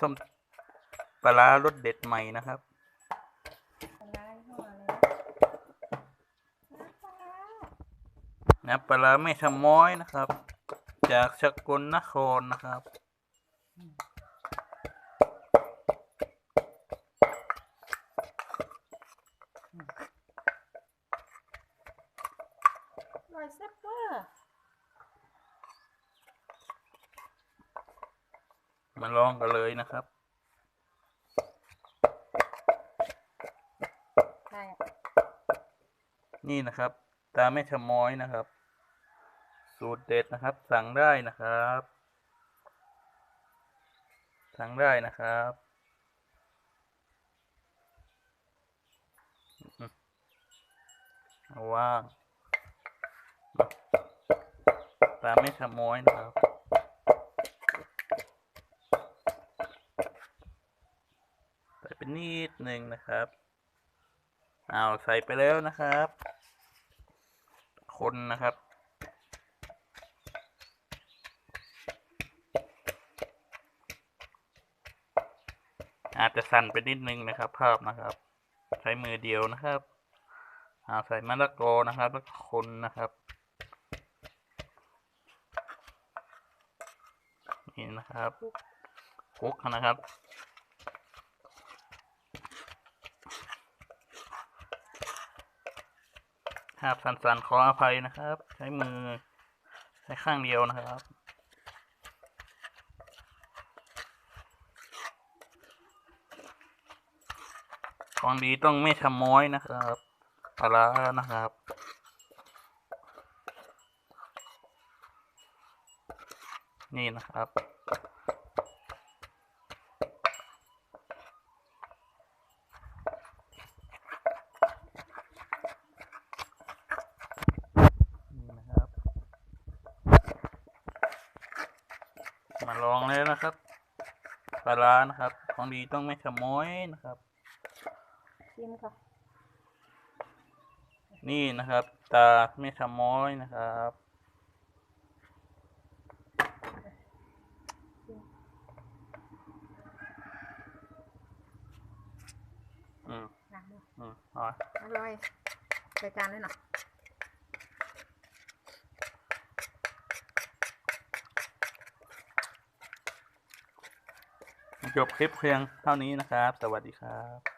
ส้มปลาร้ารสเด็ดใหม่นะครับปลาร้ายี่ห้ออะไรนะน้ำปลาร้านะปลาร้าไม่ทำม้อยนะครับ จากสกลนครนะครับอร่อยแซ่บเวอร์ มาลองกันเลยนะครับใช่นี่นะครับ ตาไม่ทำม้อยนะครับ สูตรเด็ดนะครับ สั่งได้นะครับ สั่งได้นะครับอืมเอาว่างตาไม่ทำม้อยนะครับ ใส่ไป นิดหนึ่งนะครับ เอาใส่ไปแล้วนะครับ คนนะครับ อาจจะสั่นไปนิดนึงนะครับ ภาพนะครับ ใช้มือเดียวนะครับเอาใส่มะละกอนะครับแล้วคนนะครับนี่นะครับคุกนะครับ ภาพสั้นๆขออภัยนะครับ ใช้มือ ใช้ข้างเดียวนะครับของดีต้องไม่ทำม้อยนะครับปลาร้านะครับ นี่นะครับ นี่นะครับ มาลองเลยนะครับปลาร้านะครับ ของดีต้องไม่ขโมยนะครับ ชิมค่ะ นี่นะครับ ตาไม่ขโมยนะครับอืม หนักเลยอืมเอาอร่อยรายการเลยเนาะ จบคลิปเพียงเท่านี้นะครับ สวัสดีครับ